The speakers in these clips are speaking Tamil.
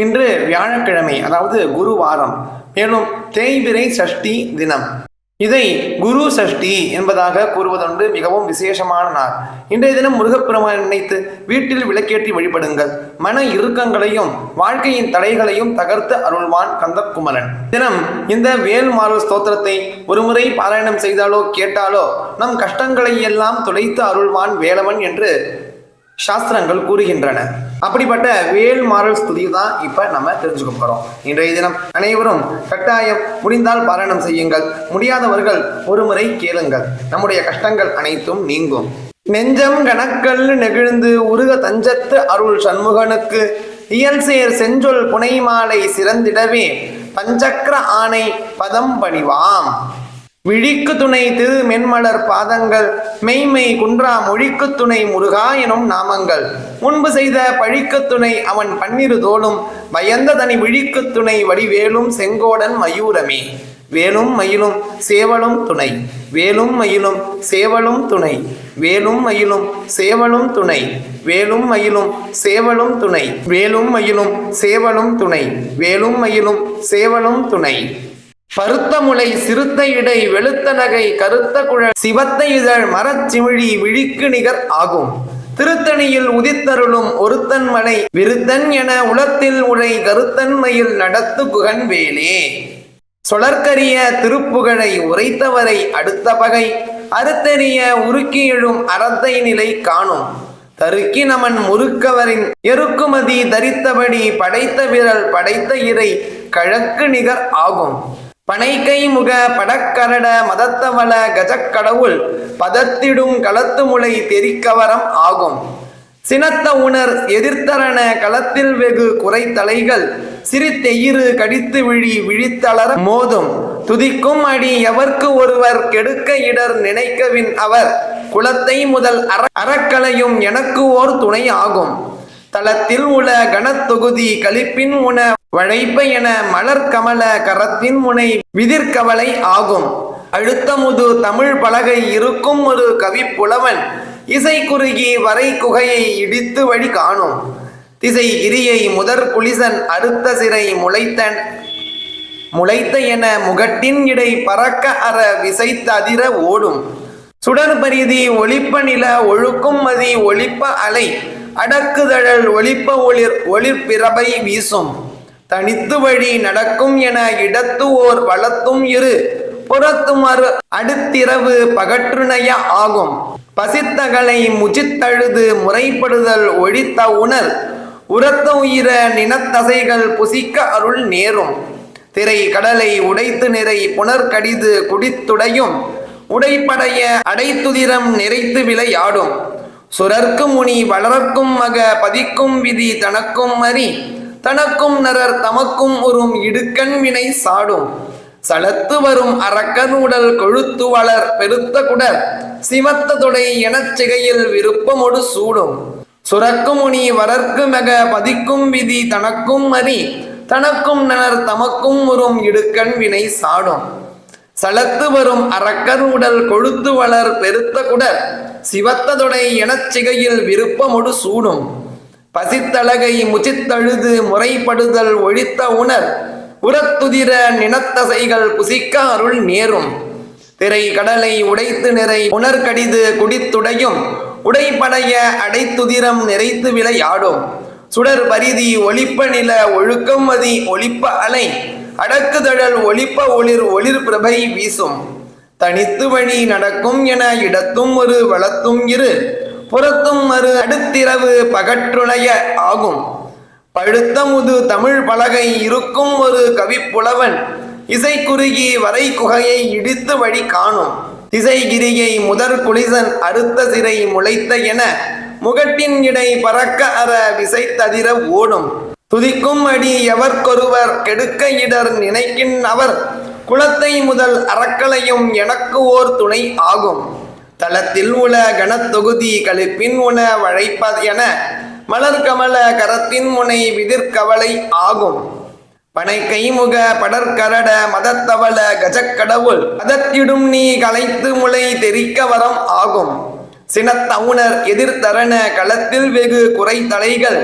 இன்று வியாழக்கிழமை அதாவது குரு வாரம் மேலும் தேய்பிரை சஷ்டி தினம். இதை குரு சஷ்டி என்பதாக கூறுவதொன்று மிகவும் விசேஷமான நாள். இன்றைய தினம் முருகப்பெருமான் நினைத்து வீட்டில் விளக்கேற்றி வழிபடுங்கள். மன இறுக்கங்களையும் வாழ்க்கையின் தடைகளையும் தகர்த்து அருள்வான் கந்தக்குமரன். தினம் இந்த வேல்மாறல் ஸ்தோத்திரத்தை ஒருமுறை பாராயணம் செய்தாலோ கேட்டாலோ நம் கஷ்டங்களை எல்லாம் துடைத்து அருள்வான் வேலவன் என்று சாஸ்திரங்கள் கூறுகின்றன. அப்படிப்பட்ட வேல் மாறல் ஸ்துதி தான் இப்போ நம்ம தெரிஞ்சுக்க போகிறோம் இன்றைய தினம் அனைவரும் கட்டாயம் முடிந்தால் பாராயணம் செய்யுங்கள். முடியாதவர்கள் ஒருமுறை கேளுங்கள். நம்முடைய கஷ்டங்கள் அனைத்தும் நீங்கும். நெஞ்சம் கணக்கல் நெகிழ்ந்து உருக தஞ்சத்து அருள் சண்முகனுக்கு இயல்சேர் செஞ்சொல் புனைமாலை சிறந்திடவே பஞ்சக்கர ஆணை பதம் பணிவாம். விழிக்கு துணை திரு மென்மலர் பாதங்கள் மெய்மை குன்றா மொழிக்கு துணை முருகா எனும் நாமங்கள். முன்பு செய்த பழிக்கு துணை அவன் பன்னிரு தோளும் பயந்த தனி விழிக்கு துணை வடிவேலும் செங்கோடன் மயூரமே. வேலும் மயிலும் சேவலும் துணை வேலும் மயிலும் சேவலும் துணை வேலும் மயிலும் சேவலும் துணை வேலும் மயிலும் சேவலும் துணை வேலும் மயிலும் சேவலும் துணை வேலும் மயிலும் சேவலும் துணை. பருத்தமுளை சிறுத்த இடை வெளுத்த நகை கருத்த குழல் சிவத்த இதழ் மரச்சிமிழி விழிக்கு நிகர் ஆகும். திருத்தணியில் உதித்தருளும் ஒருத்தன் மலை விருத்தன் என உளத்தில் உழை கருத்தன்மையில் நடத்து புகன் வேலே. சொலர்க்கரிய திருப்புகழை உரைத்தவரை அடுத்த பகை அறுத்தெறிய உருக்கி எழும் அறத்தை நிலை காணும். தருக்கி நமன் முறுக்கவரின் எருக்குமதி தரித்தபடி படைத்த விரல் படைத்த இறை கழக்கு நிகர் ஆகும். பனைகைமுக படக்கரட மதத்தவள கஜக்கடவுள் பதத்திடும் களத்து முளை தெரிக்கவரம் ஆகும். சினத்த உணர் எதிர்த்தரன களத்தில் வெகு குறைத்தலைகள் சிரித்தெயிறு கடித்து விழி விழித்தளர மோதும். துதிக்கும் அடி எவர்க்கு ஒருவர் கெடுக்க இடர் நினைக்கவின் அவர் குலத்தை முதல் அற அறக்கலையும் எனக்கு ஓர் துணை ஆகும். தளத்தில் உள கனத்தொகுதி கழிப்பின் உண வழைப்ப என மலர் கமல கரத்தின் முனை விதிர்கவலை ஆகும். அழுத்தமுது தமிழ் பலகை இருக்கும் ஒரு கவிப்புலவன் இசை குறுகி வரை குகையை இடித்து வழி காணும். திசை கிரியை முதற் குளிசன் அறுத்த சிறை முளைத்தன். முளைத்த என முகட்டின் இடை பறக்க அற விசைத்த அதிர ஓடும். சுடர் பரிதி ஒளிப்ப நில ஒழுக்கும் மதி ஒளிப்ப அலை. அடக்குதழல் ஒளிப்ப ஒளிர் ஒளிர்பிறபை வீசும். தனித்து வழி நடக்கும் என இடத்து ஓர் வளத்தும் இரு. புறத்தும் அரு அடுத்திரவு பகற்றுணைய ஆகும். பசித்தகளை முச்சித்தழுது முறைப்படுதல் ஒழித்த உணர். உரத்த உயிர நினத்தசைகள் புசிக்க அருள் நேரும். திரை கடலை உடைத்து நிறை புனர்கடிது குடித்துடையும். உடைப்படைய அடைத்துதிரம் நிறைத்து விளையாடும். சுரர்க்கு முனி வளர்க்கும் மக பதிக்கும் விதி தனக்கும் மறி தனக்கும் நரர் தமக்கும் உறும் இடுக்கண் வினை சாடும். சலத்து வரும் அரக்கனூடல் கொழுத்து வளர் பெருத்த குடர். சிவத்த தொடை எனச் சிகையில் விருப்பமொடு சூடும். சுரக்கு முனி வரற்கு மெக பதிக்கும் விதி தனக்கும் மறி தனக்கும் நனர் தமக்கும் உறும் இடுக்கண் வினை சாடும். சலத்து வரும் அரக்கர் கொழுத்து வளர் பெருத்த குடர். சிவத்ததொடை எனச் சிகையில் விருப்பமொடு சூடும். பசித்தழகை முச்சித்தழுது முறைப்படுதல் ஒழித்த உணர் உரத்துதிர நினத்தசைகள் புசிக்க அருள் நேரும். திரை கடலை உடைத்து நிறை உணர்கடிது குடித்துடையும் உடைப்படைய அடைத்துதிரம் நிறைத்து விளையாடும். சுடர் பரிதி ஒளிப்ப நில ஒழுக்கம் மதி ஒளிப்ப அலை அடக்குதழல் ஒளிப்ப ஒளிர் ஒளிர் பிரபை வீசும். தனித்து வழி நடக்கும் என இடத்தும் ஒரு வளத்தும் இரு. புறத்தும் மறு அடுத்திரவு பகற்றுணைய ஆகும். பழுத்தமுது தமிழ் பலகை இருக்கும் ஒரு கவிப்புலவன் இசை குறுகி வரை குகையை இடித்து வழி காணும். திசைகிரியை முதற் குளிசன் அறுத்த சிறை முளைத்த என முகட்டின் இடை பறக்க அற விசைத்ததிர ஓடும். துதிக்கும் அடி எவர்க்கொருவர் கெடுக்க இடர் நினைக்கின் அவர் குலத்தை முதல் அறக்கலையும் எனக்கு ஓர் துணை ஆகும். தளத்தில் உள கணத்தொகுதி கழிப்பின் உண வழைப்பது என மலர்கமல கரத்தின் முனை விதிர்கவலை ஆகும். பனை கைமுக படற்கரட மதத்தவள கஜக்கடவுள் அதத்திடும் நீ கலைத்து முளை தெரிக்க வரம் ஆகும். சினத்தவுணர் எதிர்த்தரண களத்தில் வெகு குறை தலைகள்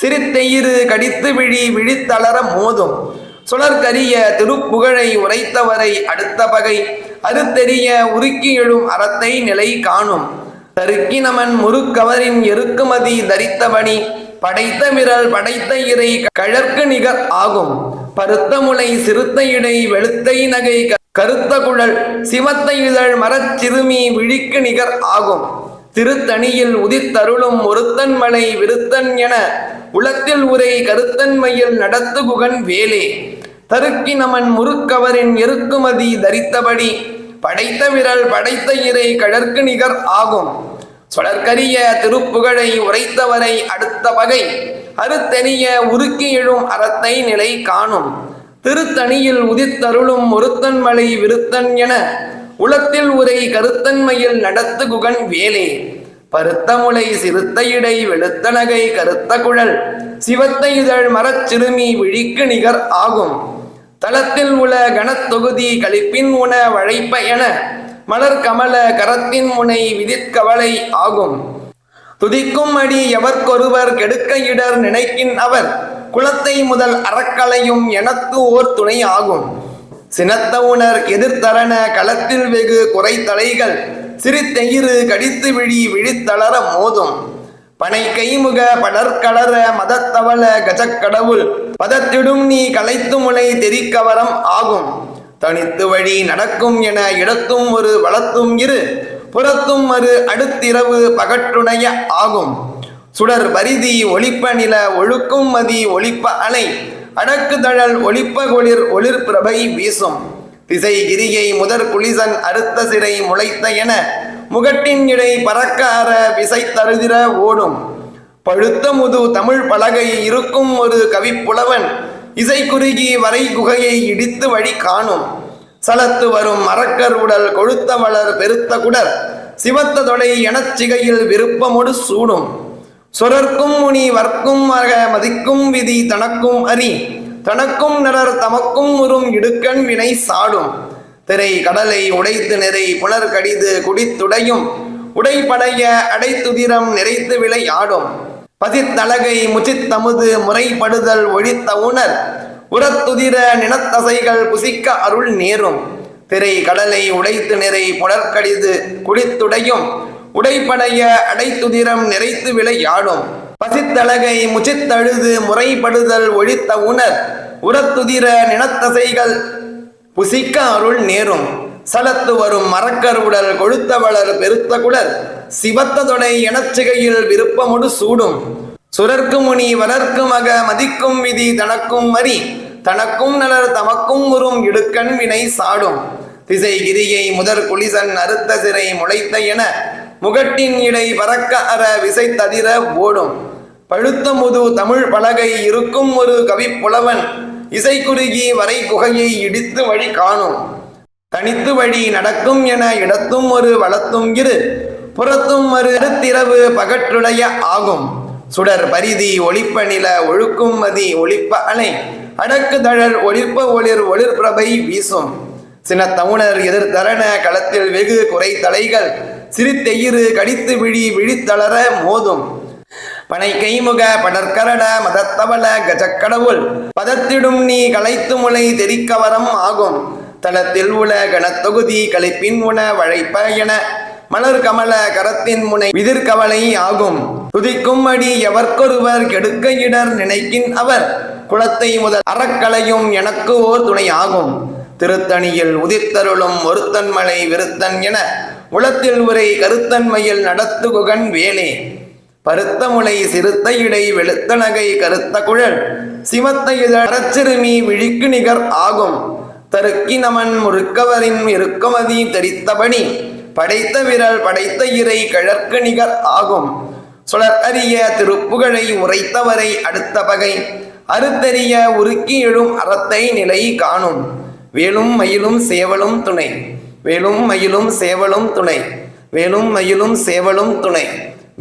சிறுத்தெயிறு கடித்து விழி விழித்தளர மோதும். சுழற்கரிய திருப்புகழை உரைத்தவரை அடுத்த பகை அறுத்தெறிய உருக்கி எழும் அறத்தை நிலை காணும். தருக்கினமன் முறுக்கவரின் எருக்குமதி தரித்தபணி படைத்த விரல் படைத்த இறை கழற்கு நிகர் ஆகும். பருத்த முளை சிறுத்த இடை வெளுத்தை நகை கருத்த குழல் சிவத்த இதழ் மரச்சிறுமி விழிக்கு நிகர் ஆகும். திருத்தணியில் உதித்தருளும் ஒருத்தன் மலை விருத்தன் என உளத்தில் உரை கருத்தன்மையில் நடத்து குகன் வேலே. தருக்கினமன் முறுக்கவரின் எருக்குமதி தரித்தபடி படைத்த விரல் படைத்த இறை கழற்கு நிகர் ஆகும். சொலற்கரிய திருப்புகழை உரைத்தவரை அடுத்த பகை அறுத்தெனிய உருக்கி எழும் அறத்தை நிலை காணும். திருத்தணியில் உதித்தருளும் ஒருத்தன்மலை விருத்தன் என உளத்தில் உரை கருத்தன்மையில் நடத்து குகன் வேலே. பருத்த முளை சிறுத்த இடை வெளுத்த நகை கருத்த குழல் சிவத்த இதழ் மரச்சிறுமி விழிக்கு நிகர் ஆகும். தளத்தில் உள கணத்தொகுதி கழிப்பின் உண வழைப்ப என மலர் கமல கரத்தின் முனை விதிக்கவலை ஆகும். துதிக்கும் அடி எவர்க்கொருவர் கெடுக்க இடர் நினைக்கின் அவர் குலத்தை முதல் அறக்கலையும் எனத்து ஓர் துணை ஆகும். சினத்த உணர் எதிர்த்தரண களத்தில் வெகு குறைத்தலைகள் சிறுத்தெயிறு கடித்து விழி விழித்தளர மோதும். பனை கைமுக படற்கடர மதத்தவள கஜக்கடவுள் பதத்திடும் நீ கலைத்து முனை தெரிக்கவரம் ஆகும். தனித்து வழி நடக்கும் என இடத்தும் ஒரு வளத்தும் இரு புறத்தும் ஒரு அடுத்திரவு பகட்டுடைய ஆகும். சுடர் பரிதி ஒளிப்ப நில ஒழுக்கும் மதி ஒளிப்ப அலை அடக்குதழல் ஒளிப்ப கொளிர் ஒளிர் பிரபை வீசும். திசை கிரியை முதற் குளிசன் அறுத்த சிறை முளைத்த என முகட்டின் இடை பறக்க அற விசை தருதிர ஓடும். பழுத்த முது தமிழ் பலகை இருக்கும் ஒரு கவிப்புலவன். இசை குறுகி வரை குகையை இடித்து வழி காணும். சலத்து வரும் மரக்கர் உடல் கொழுத்த வளர் பெருத்த குடர். சிவத்த தொடை எனச் சிகையில் விருப்பமொடு சூடும். சொரர்க்கும் முனி வர்க்கும் மக மதிக்கும் விதி தனக்கும் அரி. தனக்கும் நிறர் தமக்கும் உறும் இடுக்கண் வினை சாடும். திரை கடலை உடைத்து நிறை புனர் கடிது குடித்துடையும் உடைப்படைய அடைத்துதிரம் நிறைத்து விளையாடும் பதித்தலகை முச்சித்தமுது முறைப்படுதல் ஒழித்த உணர் உரத்துதிர நினத்தசைகள் புசிக்க அருள் நேரும். திரை கடலை உடைத்து நிறை புலர்கடிது குடித்துடையும் உடைப்படைய அடைத்துதிரம் நிறைத்து விளையாடும் பசித்தலகை முச்சித்தழுது முறைப்படுதல் ஒழித்த உணர் உரத்துதிர நினத்தசைகள் புசிக்க அருள் நேரும் சலத்து வரும் மரக்கர் உடல் கொழுத்த வளர் பெருத்த குடர் சிவத்ததுடை எனச்சிகையில் விருப்பமுடு சூடும். சுரர்க்கு முனி வளர்க்கு மக மதிக்கும் விதி தனக்கும் மறி தனக்கும் நலர் தமக்கும் உறும் இடுக்கண் வினை சாடும். திசை கிரியை முதற் குளிசன் அறுத்த சிறை முளைத்த என முகட்டின் இடை பறக்க அற விசை ததிர ஓடும். பழுத்த முது தமிழ் பலகை இருக்கும் ஒரு கவிப்புலவன் இசை குறுகி வரை குகையை இடித்து வழி காணும். தனித்து வழி நடக்கும் என இடத்தும் ஒரு வளத்தும் இரு. புறத்தும் ஒரு அடுத்திரவு பகற்றுடைய ஆகும். சுடர் பரிதி ஒளிப்ப நில ஒழுக்கும் மதி ஒளிப்ப அணை. அடக்கு தழல் ஒளிர்ப்ப ஒளிர் ஒளிர் பிரபை வீசும். சினத்தவுணர் எதிர்த்தரண களத்தில் வெகு குறை தலைகள். சிரித்தெயிறு கடித்து விழி விழித்தளர மோதும். பனை கைமுக படற்கரட மதத்தவள கஜக்கடவுள். பதத்திடும் நீ களைத்து முளை தெரிக்கவரம் ஆகும். தளத்தில் உள கணத்தொகுதி களைப்பின் உண வழைப்ப என. மலர் கமல கரத்தின் முனை விதிர்கவலை ஆகும். துதிக்கும் அடி எவர்க்கொருவர் கெடுக்க இடர் நினைக்கின் அவர். குளத்தை முதல் அறக்கலையும் எனக்கு ஓர் துணை ஆகும். திருத்தணியில் உதித்தருளும் ஒருத்தன்மலை விருத்தன் என. உளத்தில் உரை கருத்தன்மையில் நடத்து குகன் வேலே. பருத்த முளை சிறுத்த இடை வெளுத்த நகை கருத்த குழல் சிவத்த இதழச்சிறுமி விழிக்கு நிகர் ஆகும். தருக்கி நமன் முறுக்கவரின் இருக்குமதி தெரித்தபடி படைத்த விரல் படைத்த இறை கிழக்கு நிகர் ஆகும். சுழற் திருப்புகழை உரைத்தவரை அடுத்த பகை அறுத்தறிய உருக்கி எழும் அறத்தை நிலை காணும். வேலும் மயிலும் சேவலும் துணை வேலும் மயிலும் சேவலும் துணை வேலும் மயிலும் சேவலும் துணை.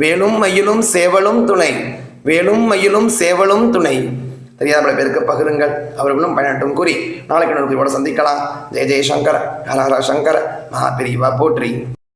வேலும் மயிலும் சேவலும் துணை. வேலும் மயிலும் சேவலும் துணை. தெரியாத பல பேருக்கு பகிருங்கள். அவர்களும் பயனட்டும் கூறி நாளைக்கு கூட சந்திக்கலாம். ஜெய ஜெயசங்கர ஹர ஹர சங்கர மகா பிரிவா போற்றி.